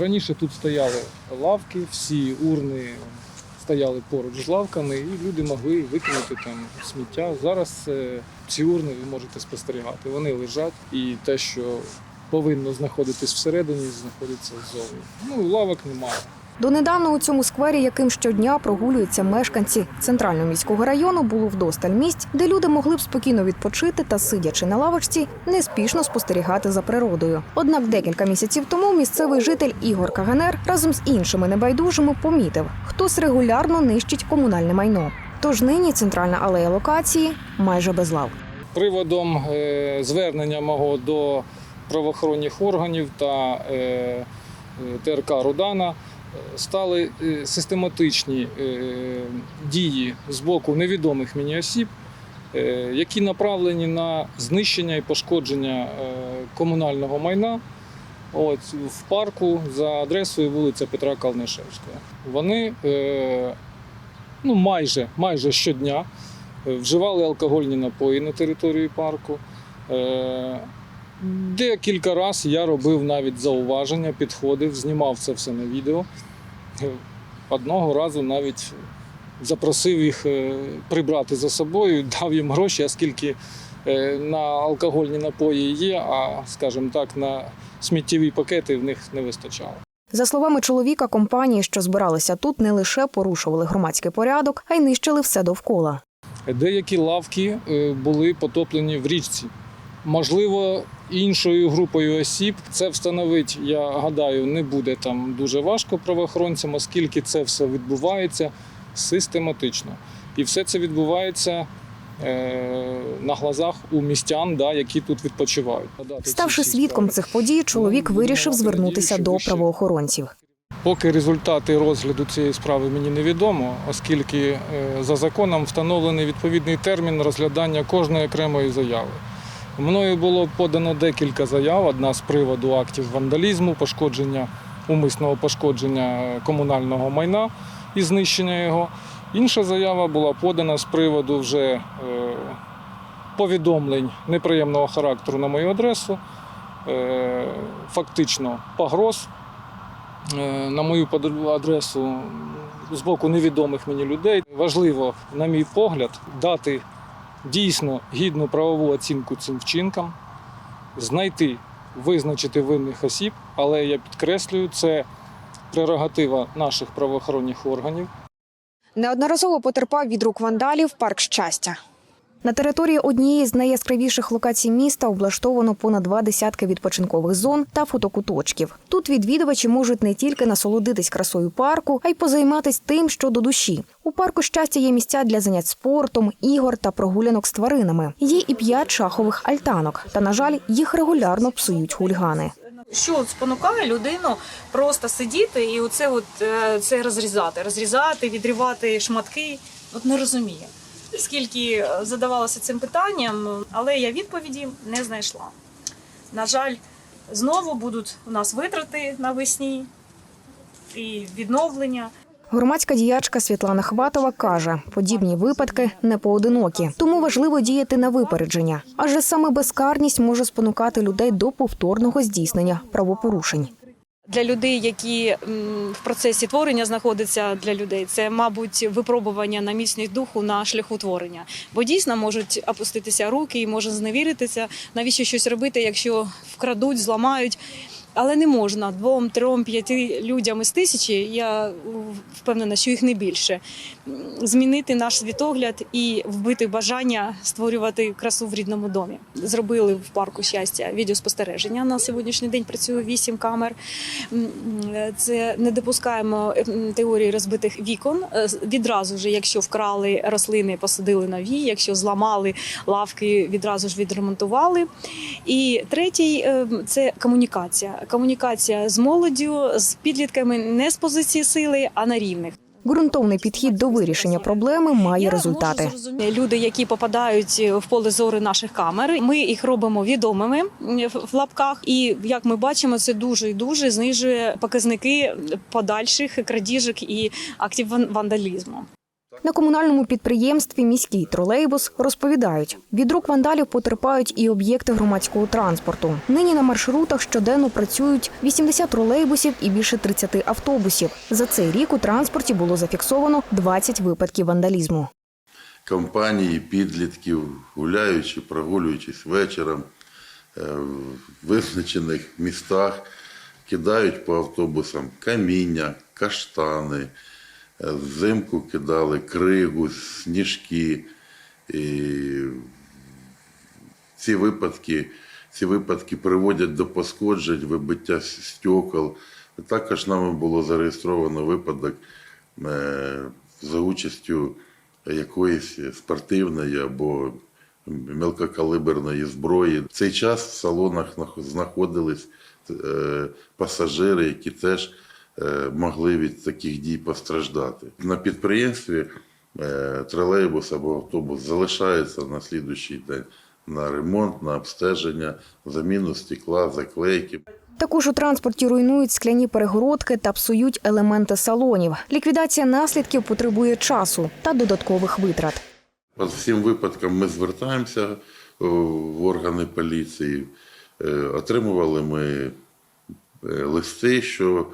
Раніше тут стояли лавки, всі урни стояли поруч з лавками, і люди могли викинути там сміття. Зараз е, ці урни ви можете спостерігати. Вони лежать, і те, що повинно знаходитись всередині, знаходиться ззовні. Ну, лавок немає. Донедавна у цьому сквері, яким щодня прогулюються мешканці центрального міського району, було вдосталь місць, де люди могли б спокійно відпочити та, сидячи на лавочці, неспішно спостерігати за природою. Однак декілька місяців тому місцевий житель Ігор Каганер разом з іншими небайдужими помітив, хтось регулярно нищить комунальне майно. Тож нині центральна алея локації майже без лав. Приводом е, звернення мого до правоохоронних органів та е, е, ТРК Рудана стали е, систематичні е, дії з боку невідомих мені осіб, е, які направлені на знищення і пошкодження комунального майна. От, в парку за адресою вулиця Петра Калнишевського. Вони ну, майже, майже щодня вживали алкогольні напої на території парку. Декілька разів я робив навіть зауваження, підходив, знімав це все на відео. Одного разу навіть запросив їх е, прибрати за собою, дав їм гроші, оскільки е, на алкогольні напої є, а, скажімо так, на сміттєві пакети в них не вистачало. За словами чоловіка, компанії, що збиралися тут, не лише порушували громадський порядок, а й нищили все довкола. Деякі лавки е, були потоплені в річці. Можливо, іншою групою осіб це встановити, я гадаю, не буде там дуже важко правоохоронцям, оскільки це все відбувається систематично. І все це відбувається е, на глазах у містян, да, які тут відпочивають. Ставши свідком цих подій, чоловік вирішив звернутися до правоохоронців. Поки результати розгляду цієї справи мені невідомо, оскільки е, за законом встановлений відповідний термін розглядання кожної окремої заяви. Мною було подано декілька заяв. Одна з приводу актів вандалізму, пошкодження умисного пошкодження комунального майна і знищення його. Інша заява була подана з приводу вже е, повідомлень неприємного характеру на мою адресу, е, фактично погроз е, на мою адресу з боку невідомих мені людей. Важливо, на мій погляд, дати дійсно гідну правову оцінку цим вчинкам, знайти, визначити винних осіб, але я підкреслюю, це прерогатива наших правоохоронних органів. Неодноразово потерпав від рук вандалів парк щастя. На території однієї з найяскравіших локацій міста облаштовано понад два десятки відпочинкових зон та фотокуточків. Тут відвідувачі можуть не тільки насолодитись красою парку, а й позайматись тим, що до душі. У парку щастя є місця для занять спортом, ігор та прогулянок з тваринами. Є і п'ять шахових альтанок. Та на жаль, їх регулярно псують хулігани. Що спонукає людину просто сидіти і оце от е, це розрізати, розрізати, відрізати шматки. От не розумію. Скільки е, задавалося цим питанням, але я відповіді не знайшла. На жаль, знову будуть у нас витрати навесні і відновлення. Громадська діячка Світлана Хватова каже, подібні випадки не поодинокі, тому важливо діяти на випередження, адже саме безкарність може спонукати людей до повторного здійснення правопорушень. Для людей, які в процесі творення знаходяться для людей, це, мабуть, випробування на міцність духу на шляху творення. Бо дійсно можуть опуститися руки і може зневіритися, навіщо щось робити, якщо вкрадуть, зламають. Але не можна двом, трьом, п'яти людям із тисячі. Я впевнена, що їх не більше. Змінити наш світогляд і вбити бажання створювати красу в рідному домі. Зробили в парку щастя відеоспостереження. На сьогоднішній день працює вісім камер. Це не допускаємо теорії розбитих вікон. Е, Відразу ж, якщо вкрали рослини, посадили нові. Якщо зламали лавки, відразу ж відремонтували. І третій е, це комунікація. Комунікація з молоддю, з підлітками не з позиції сили, а на рівних. Ґрунтовний підхід до вирішення проблеми має результати. Люди, які попадають в поле зору наших камер, ми їх робимо відомими в лапках. І як ми бачимо, це дуже і дуже знижує показники подальших крадіжок і актів ван- вандалізму. На комунальному підприємстві міський тролейбус розповідають, від рук вандалів потерпають і об'єкти громадського транспорту. Нині на маршрутах щоденно працюють 80 тролейбусів і більше 30 автобусів. За цей рік у транспорті було зафіксовано 20 випадків вандалізму. компанії підлітків, гуляючи, прогулюючись вечором е, в визначених містах, кидають по автобусам каміння, каштани, взимку кидали кригу, сніжки. І ці випадки, ці випадки приводять до пошкоджень, вибиття стекол. Також нами було зареєстровано випадок е, за участю якоїсь спортивної або мелкокалиберної зброї. В цей час в салонах знаходились е, пасажири, які теж могли від таких дій постраждати. На підприємстві е, тролейбус або автобус залишається на слідуючий день на ремонт, на обстеження, заміну стекла, заклейки. Також у транспорті руйнують скляні перегородки та псують елементи салонів. Ліквідація наслідків потребує часу та додаткових витрат. По всім випадкам ми звертаємося в органи поліції. Е, Отримували ми е, листи, що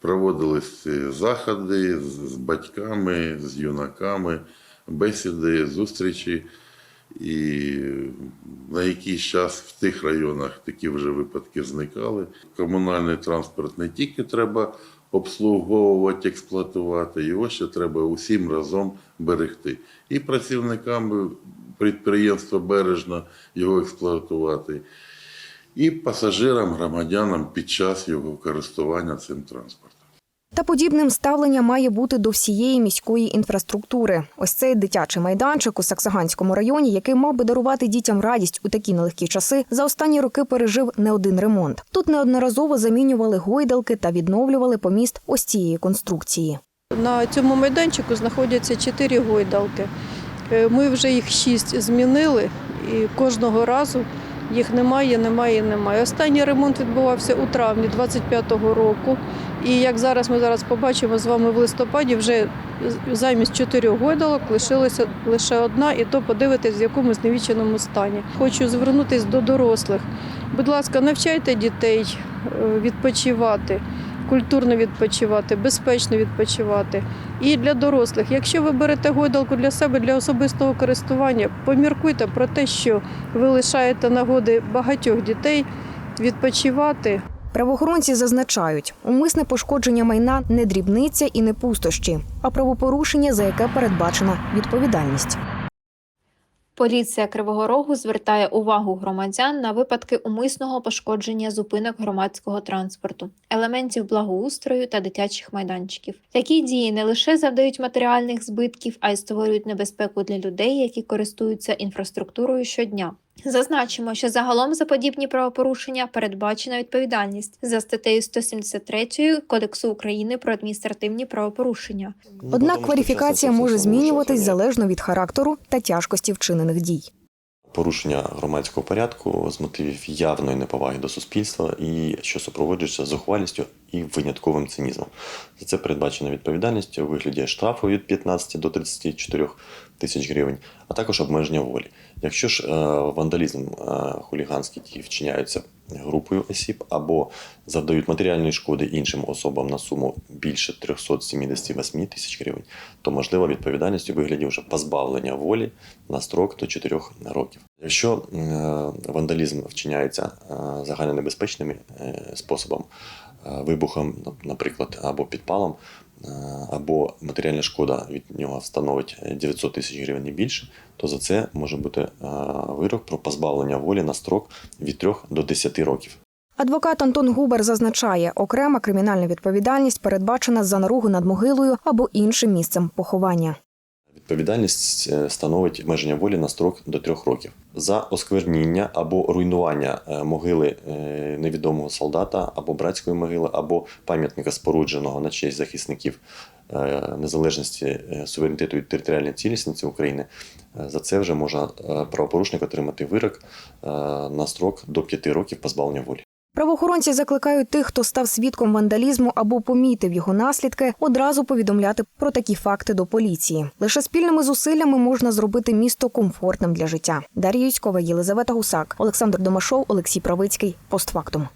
проводились заходи з батьками, з юнаками, бесіди, зустрічі. І на якийсь час в тих районах такі вже випадки зникали. Комунальний транспорт не тільки треба обслуговувати, експлуатувати, його ще треба усім разом берегти. І працівникам підприємства бережно його експлуатувати, і пасажирам, громадянам під час його користування цим транспортом. Та подібним ставлення має бути до всієї міської інфраструктури. Ось цей дитячий майданчик у Саксаганському районі, який мав би дарувати дітям радість у такі нелегкі часи, за останні роки пережив не один ремонт. Тут неодноразово замінювали гойдалки та відновлювали поміст ось цієї конструкції. На цьому майданчику знаходяться чотири гойдалки. Е, Ми вже їх шість змінили, і кожного разу їх немає, немає, немає. Останній ремонт відбувався у травні 25-го року. І як зараз ми зараз побачимо з вами в листопаді, вже замість чотирьох гойдалок лишилася лише одна, і то подивитись, в якому зневіченому стані. Хочу звернутися до дорослих. Будь ласка, навчайте дітей е, відпочивати культурно відпочивати, безпечно відпочивати. І для дорослих, якщо ви берете гойдалку для себе для особистого користування, поміркуйте про те, що ви лишаєте нагоди багатьох дітей відпочивати. Правоохоронці зазначають, умисне пошкодження майна не дрібниця і не пустощі, а правопорушення, за яке передбачена відповідальність. Поліція Кривого Рогу звертає увагу громадян на випадки умисного пошкодження зупинок громадського транспорту, елементів благоустрою та дитячих майданчиків. Такі дії не лише завдають матеріальних збитків, а й створюють небезпеку для людей, які користуються інфраструктурою щодня. Зазначимо, що загалом за подібні правопорушення передбачена відповідальність за статтею 173 Кодексу України про адміністративні правопорушення. Однак кваліфікація може змінюватись залежно від характеру та тяжкості вчинених дій. порушення громадського порядку з мотивів явної неповаги до суспільства і що супроводжується зухвалістю і винятковим цинізмом. За це передбачена відповідальність у вигляді штрафу від 15 до 34 тисяч гривень, а також обмеження волі. Якщо ж е, вандалізм е, хуліганські дії вчиняються групою осіб або завдають матеріальної шкоди іншим особам на суму більше 378 тисяч гривень, то можлива відповідальність у вигляді вже позбавлення волі на строк до 4 років. Якщо е, вандалізм вчиняється загальнонебезпечними е, способом, вибухом, наприклад, або підпалом, або матеріальна шкода від нього становить 900 тисяч гривень і більше, то за це може бути е, вирок про позбавлення волі на строк від 3 до 10 років. Адвокат Антон Губер зазначає, окрема кримінальна відповідальність передбачена за наругу над могилою або іншим місцем поховання. Відповідальність е, становить обмеження волі на строк до трьох років за оскверніння або руйнування е, могили е, невідомого солдата або братської могили, або пам'ятника спорудженого на честь захисників незалежності суверенітету і територіальної цілісності України. За це вже може правопорушник отримати вирок на строк до п'яти років позбавлення волі. Правоохоронці закликають тих, хто став свідком вандалізму або помітив його наслідки, одразу повідомляти про такі факти до поліції. Лише спільними зусиллями можна зробити місто комфортним для життя. Дар'я Юськова, Єлизавета Гусак, Олександр Домашов, Олексій Правицький. Постфактум.